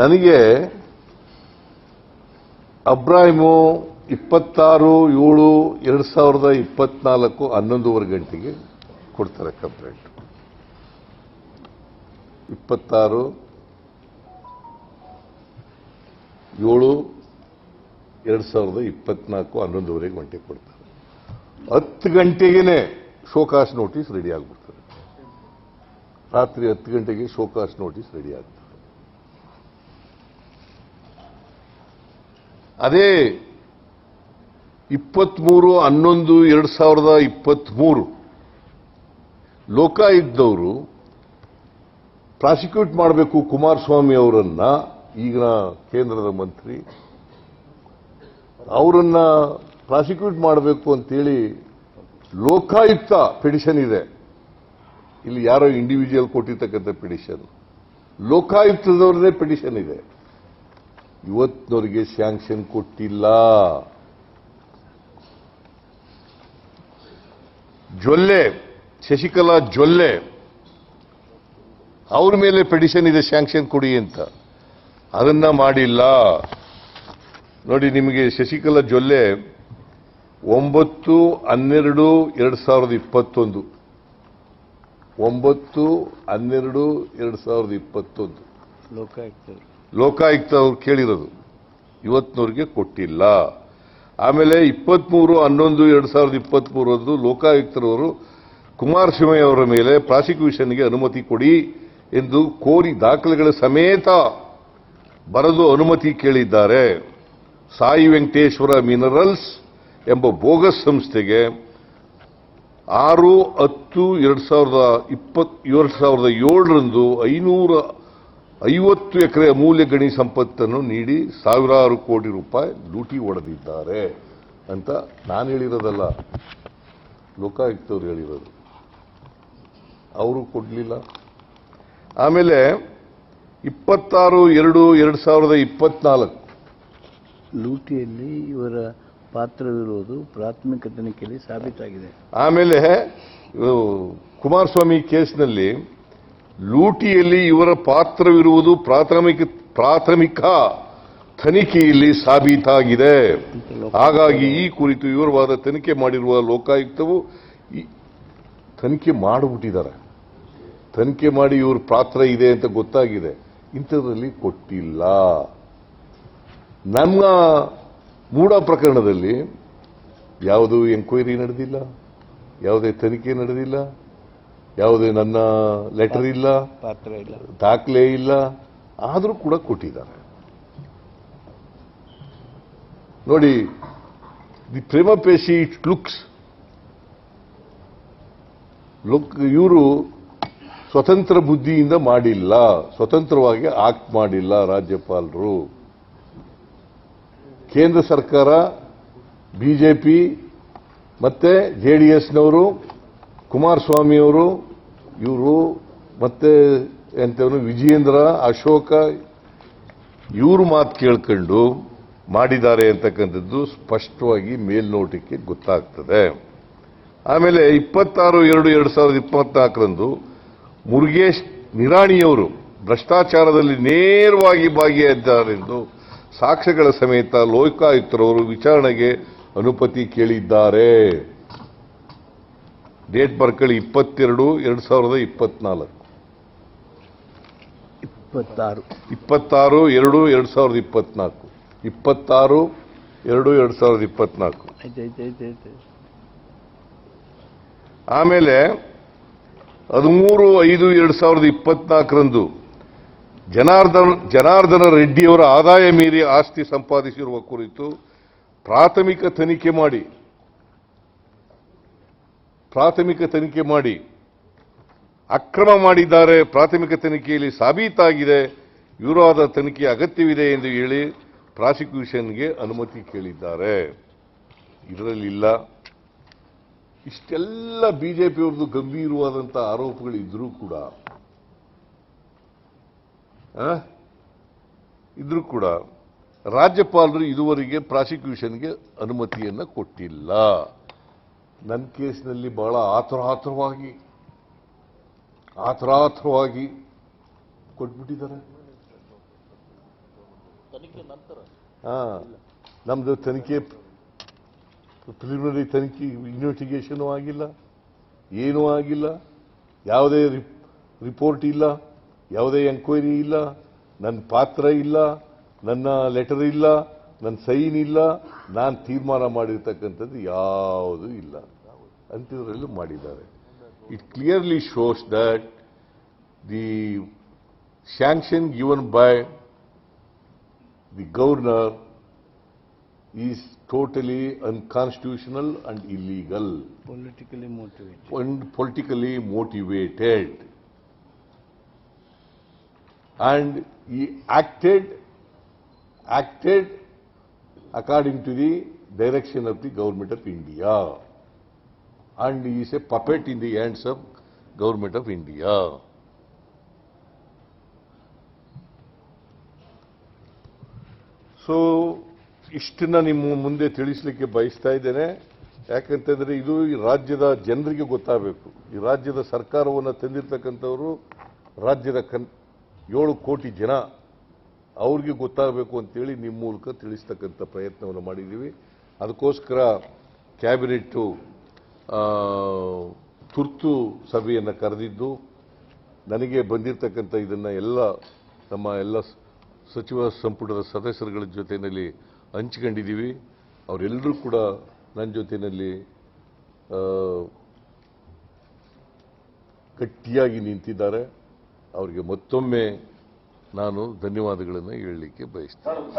ನನಗೆ ಅಬ್ರಾಹಿಮು ಇಪ್ಪತ್ತಾರು, ಏಳು, ಎರಡು ಸಾವಿರದ ಇಪ್ಪತ್ನಾಲ್ಕು ಹನ್ನೊಂದುವರೆ ಗಂಟೆಗೆ ಕೊಡ್ತಾರೆ ಕಂಪ್ಲೇಂಟ್. ಇಪ್ಪತ್ತಾರು, ಏಳು, ಎರಡು ಸಾವಿರದ ಇಪ್ಪತ್ನಾಲ್ಕು ಹನ್ನೊಂದುವರೆ ಗಂಟೆ ಕೊಡ್ತಾರೆ. ಹತ್ತು ಗಂಟೆಗೇನೆ ಶೋಕಾಸ್ ನೋಟಿಸ್ ರೆಡಿ ಆಗ್ಬಿಡ್ತಾರೆ ರಾತ್ರಿ ಹತ್ತು ಗಂಟೆಗೆ ಶೋಕಾಸ್ ನೋಟಿಸ್ ರೆಡಿ ಆಗ್ತದೆ. ಅದೇ ಇಪ್ಪತ್ಮೂರು, ಹನ್ನೊಂದು, ಎರಡು ಸಾವಿರದ ಇಪ್ಪತ್ಮೂರು. ಲೋಕಾಯುಕ್ತವರು ಪ್ರಾಸಿಕ್ಯೂಟ್ ಮಾಡಬೇಕು ಕುಮಾರಸ್ವಾಮಿ ಅವರನ್ನ, ಈಗಿನ ಕೇಂದ್ರದ ಮಂತ್ರಿ. ಅವರನ್ನ ಪ್ರಾಸಿಕ್ಯೂಟ್ ಮಾಡಬೇಕು ಅಂತೇಳಿ ಲೋಕಾಯುಕ್ತ ಪಿಟಿಷನ್ ಇದೆ. ಇಲ್ಲಿ ಯಾರೋ ಇಂಡಿವಿಜುವಲ್ ಕೊಟ್ಟಿರ್ತಕ್ಕಂಥ ಪಿಟಿಷನ್. ಲೋಕಾಯುಕ್ತದವ್ರದೇ ಪಿಟಿಷನ್ ಇದೆ. ಇವತ್ತಿನವರಿಗೆ ಸ್ಯಾಂಕ್ಷನ್ ಕೊಟ್ಟಿಲ್ಲ. ಜೊಲ್ಲೆ, ಶಶಿಕಲಾ ಜೊಲ್ಲೆ, ಅವ್ರ ಮೇಲೆ ಪೆಡಿಷನ್ ಇದೆ ಸ್ಯಾಂಕ್ಷನ್ ಕೊಡಿ ಅಂತ. ಅದನ್ನ ಮಾಡಿಲ್ಲ. ನೋಡಿ, ನಿಮಗೆ ಶಶಿಕಲಾ ಜೊಲ್ಲೆ ಒಂಬತ್ತು ಹನ್ನೆರಡು ಎರಡು ಸಾವಿರದ ಇಪ್ಪತ್ತೊಂದು. ಒಂಬತ್ತು ಹನ್ನೆರಡು ಎರಡು ಸಾವಿರದ ಇಪ್ಪತ್ತೊಂದು. ಲೋಕಾಯುಕ್ತರು. ಲೋಕಾಯುಕ್ತ ಅವ್ರು ಕೇಳಿರೋದು. ಇವತ್ತಿನವ್ರಿಗೆ ಕೊಟ್ಟಿಲ್ಲ. ಆಮೇಲೆ ಇಪ್ಪತ್ತ್ಮೂರು ಹನ್ನೊಂದು, ಎರಡು ಸಾವಿರದ ಇಪ್ಪತ್ತ್ಮೂರದ್ದು ಲೋಕಾಯುಕ್ತರವರು ಕುಮಾರಸ್ವಾಮಿ ಅವರ ಮೇಲೆ ಪ್ರಾಸಿಕ್ಯೂಷನ್ಗೆ ಅನುಮತಿ ಕೊಡಿ ಎಂದು ಕೋರಿ ದಾಖಲೆಗಳ ಸಮೇತ ಬರೆದು ಅನುಮತಿ ಕೇಳಿದ್ದಾರೆ. ಸಾಯಿ ವೆಂಕಟೇಶ್ವರ ಮಿನರಲ್ಸ್ ಎಂಬ ಬೋಗಸ್ ಸಂಸ್ಥೆಗೆ ಆರು, ಹತ್ತು, ಎರಡು ಸಾವಿರದ ಇಪ್ಪತ್ತು, ಎರಡು ಸಾವಿರದ ಏಳರಂದು ಐನೂರ ಐವತ್ತು ಎಕರೆ ಅಮೂಲ್ಯ ಗಣಿ ಸಂಪತ್ತನ್ನು ನೀಡಿ ಸಾವಿರಾರು ಕೋಟಿ ರೂಪಾಯಿ ಲೂಟಿ ಹೊಡೆದಿದ್ದಾರೆ ಅಂತ ನಾನು ಹೇಳಿರೋದಲ್ಲ. ಲೋಕಾಯುಕ್ತವ್ರು ಹೇಳಿರೋದು. ಅವರು ಕೊಡಲಿಲ್ಲ. ಆಮೇಲೆ ಇಪ್ಪತ್ತಾರು ಎರಡು ಎರಡು ಸಾವಿರದ ಇಪ್ಪತ್ನಾಲ್ಕು. ಲೂಟಿಯಲ್ಲಿ ಇವರ ಪಾತ್ರವಿರುವುದು ಪ್ರಾಥಮಿಕ ತನಿಖೆಯಲ್ಲಿ ಸಾಬೀತಾಗಿದೆ. ಆಮೇಲೆ ಕುಮಾರಸ್ವಾಮಿ ಕೇಸ್ನಲ್ಲಿ ಲೂಟಿಯಲ್ಲಿ ಇವರ ಪಾತ್ರವಿರುವುದು ಪ್ರಾಥಮಿಕ ಪ್ರಾಥಮಿಕ ತನಿಖೆಯಲ್ಲಿ ಸಾಬೀತಾಗಿದೆ. ಹಾಗಾಗಿ ಈ ಕುರಿತು ವಿವರವಾದ ತನಿಖೆ ಮಾಡಿರುವ ಲೋಕಾಯುಕ್ತವು ತನಿಖೆ ಮಾಡಿಬಿಟ್ಟಿದ್ದಾರೆ. ತನಿಖೆ ಮಾಡಿ ಇವ್ರ ಪಾತ್ರ ಇದೆ ಅಂತ ಗೊತ್ತಾಗಿದೆ. ಇಂಥದ್ರಲ್ಲಿ ಕೊಟ್ಟಿಲ್ಲ. ನಮ್ಮ ಮೂಡ ಪ್ರಕರಣದಲ್ಲಿ ಯಾವುದು ಎಂಕ್ವೈರಿ ನಡೆದಿಲ್ಲ. ಯಾವುದೇ ತನಿಖೆ ನಡೆದಿಲ್ಲ. ಯಾವುದೇ ನನ್ನ ಲೆಟರ್ ಇಲ್ಲ ಪಾತ್ರ ಇಲ್ಲ. ದಾಖಲೆ ಇಲ್ಲ ಆದರೂ ಕೂಡ ಕೊಟ್ಟಿದ್ದಾರೆ. ನೋಡಿ the prima facie it looks look ಇವರು ಸ್ವತಂತ್ರ ಬುದ್ಧಿಯಿಂದ ಮಾಡಿಲ್ಲ ಸ್ವತಂತ್ರವಾಗಿ ಆಕ್ಟ್ ಮಾಡಿಲ್ಲ ರಾಜ್ಯಪಾಲರು. ಕೇಂದ್ರ ಸರ್ಕಾರ ಬಿಜೆಪಿ ಮತ್ತೆ ಜೆ ಡಿ ಎಸ್ನವರು ಕುಮಾರಸ್ವಾಮಿಯವರು, ಇವರು, ಮತ್ತೆ ಎಂತವನು ವಿಜಯೇಂದ್ರ, ಅಶೋಕ, ಇವರು ಮಾತು ಕೇಳ್ಕೊಂಡು ಮಾಡಿದ್ದಾರೆ ಅಂತಕ್ಕಂಥದ್ದು ಸ್ಪಷ್ಟವಾಗಿ ಮೇಲ್ನೋಟಕ್ಕೆ ಗೊತ್ತಾಗ್ತದೆ. ಆಮೇಲೆ ಇಪ್ಪತ್ತಾರು ಎರಡು ಎರಡು ಸಾವಿರದ ಇಪ್ಪತ್ನಾಲ್ಕರಂದು ಮುರುಗೇಶ್ ನಿರಾಣಿಯವರು ಭ್ರಷ್ಟಾಚಾರದಲ್ಲಿ ನೇರವಾಗಿ ಭಾಗಿಯಾಗಿದ್ದಾರೆಂದು ಸಾಕ್ಷ್ಯಗಳ ಸಮೇತ ಲೋಕಾಯುಕ್ತರವರು ವಿಚಾರಣೆಗೆ ಅನುಪತಿ ಕೇಳಿದ್ದಾರೆ. ಡೇಟ್ ಬರ್ಕೊಳ್ಳಿ ಇಪ್ಪತ್ತೆರಡು ಎರಡು ಸಾವಿರದ ಇಪ್ಪತ್ನಾಲ್ಕು. ಇಪ್ಪತ್ತಾರು. ಇಪ್ಪತ್ತಾರು ಎರಡು ಎರಡು ಸಾವಿರದ ಇಪ್ಪತ್ನಾಲ್ಕು. ಇಪ್ಪತ್ತಾರು ಎರಡು ಎರಡು ಸಾವಿರದ ಇಪ್ಪತ್ನಾಲ್ಕು. ಆಮೇಲೆ ಹದಿಮೂರು ಐದು ಎರಡು ಸಾವಿರದ ಇಪ್ಪತ್ನಾಲ್ಕರಂದು ಜನಾರ್ದನ್ ಜನಾರ್ದನ ರೆಡ್ಡಿಯವರ ಆದಾಯ ಮೀರಿ ಆಸ್ತಿ ಸಂಪಾದಿಸಿರುವ ಕುರಿತು ಪ್ರಾಥಮಿಕ ತನಿಖೆ ಮಾಡಿ. ಪ್ರಾಥಮಿಕ ತನಿಖೆ ಮಾಡಿ, ಅಕ್ರಮ ಮಾಡಿದ್ದಾರೆ, ಪ್ರಾಥಮಿಕ ತನಿಖೆಯಲ್ಲಿ ಸಾಬೀತಾಗಿದೆ ವಿರೋಧ ತನಿಖೆ ಅಗತ್ಯವಿದೆ ಎಂದು ಹೇಳಿ ಪ್ರಾಸಿಕ್ಯೂಷನ್ಗೆ ಅನುಮತಿ ಕೇಳಿದ್ದಾರೆ ಇದರಲ್ಲಿಲ್ಲ ಇಷ್ಟೆಲ್ಲ ಬಿಜೆಪಿಯವ್ರದ್ದು ಗಂಭೀರವಾದಂಥ ಆರೋಪಗಳಿದ್ರೂ ಕೂಡ? ಇದ್ರೂ ಕೂಡ ರಾಜ್ಯಪಾಲರು ಇದುವರೆಗೆ ಪ್ರಾಸಿಕ್ಯೂಷನ್ಗೆ ಅನುಮತಿಯನ್ನು ಕೊಟ್ಟಿಲ್ಲ ನನ್ನ ಕೇಸ್ನಲ್ಲಿ ಬಹಳ ಆತುರಾತುರವಾಗಿ ಆತುರಾತುರವಾಗಿ ಕೊಟ್ಬಿಟ್ಟಿದ್ದಾರೆ. ಹಾ ನಮ್ದು ತನಿಖೆ ಪ್ರಿಲಿಮಿನರಿ ತನಿಖೆ ಇನ್ವೆಸ್ಟಿಗೇಷನು ಆಗಿಲ್ಲ ಏನೂ ಆಗಿಲ್ಲ ಯಾವುದೇ ರಿಪೋರ್ಟ್ ಇಲ್ಲ ಯಾವುದೇ ಎಂಕ್ವೈರಿ ಇಲ್ಲ ನನ್ನ ಪಾತ್ರ ಇಲ್ಲ ನನ್ನ ಲೆಟರ್ ಇಲ್ಲ ನನ್ನ ಸೈನ್ ಇಲ್ಲ ನಾನು ತೀರ್ಮಾನ ಮಾಡಿರ್ತಕ್ಕಂಥದ್ದು ಯಾವುದೂ ಇಲ್ಲ. ಅಂತಿದ್ರಲ್ಲೂ ಮಾಡಿದ್ದಾರೆ it clearly shows that the sanction given by the governor is totally unconstitutional and illegal politically motivate and politically motivated. And he acted, acted according to the direction of the government of India. And he is a puppet in the hands of government of India. So ಇಷ್ಟನ್ನ ನಿಮ್ಮ ಮುಂದೆ ತಿಳಿಸ್ಲಿಕ್ಕೆ ಬಯಸ್ತಾ ಇದ್ದೇನೆ. ಯಾಕಂತಂದ್ರೆ ಇದು ಈ ರಾಜ್ಯದ ಜನರಿಗೆ ಗೊತ್ತಾಗಬೇಕು. ಈ ರಾಜ್ಯದ ಸರ್ಕಾರವನ್ನು ತಂದಿರ್ತಕ್ಕಂಥವರು ರಾಜ್ಯದ ಕನ್ ಏಳು ಕೋಟಿ ಜನ. ಅವ್ರಿಗೆ ಗೊತ್ತಾಗಬೇಕು ಅಂತೇಳಿ ನಿಮ್ಮ ಮೂಲಕ ತಿಳಿಸ್ತಕ್ಕಂಥ ಪ್ರಯತ್ನವನ್ನು ಮಾಡಿದ್ದೀವಿ. ಅದಕ್ಕೋಸ್ಕರ ಕ್ಯಾಬಿನೆಟ್ಟು ತುರ್ತು ಸಭೆಯನ್ನು ಕರೆದಿದ್ದು ನನಗೆ ಬಂದಿರತಕ್ಕಂಥ ಇದನ್ನು ಎಲ್ಲ ನಮ್ಮ ಎಲ್ಲ ಸಚಿವ ಸಂಪುಟದ ಸದಸ್ಯರುಗಳ ಜೊತೆಯಲ್ಲಿ ಹಂಚಿಕೊಂಡಿದ್ದೀವಿ. ಅವರೆಲ್ಲರೂ ಕೂಡ ನನ್ನ ಜೊತೆಯಲ್ಲಿ ಗಟ್ಟಿಯಾಗಿ ನಿಂತಿದ್ದಾರೆ. ಅವರಿಗೆ ಮತ್ತೊಮ್ಮೆ ನಾನು ಧನ್ಯವಾದಗಳನ್ನು ಹೇಳಲಿಕ್ಕೆ ಬಯಸ್ತೇನೆ.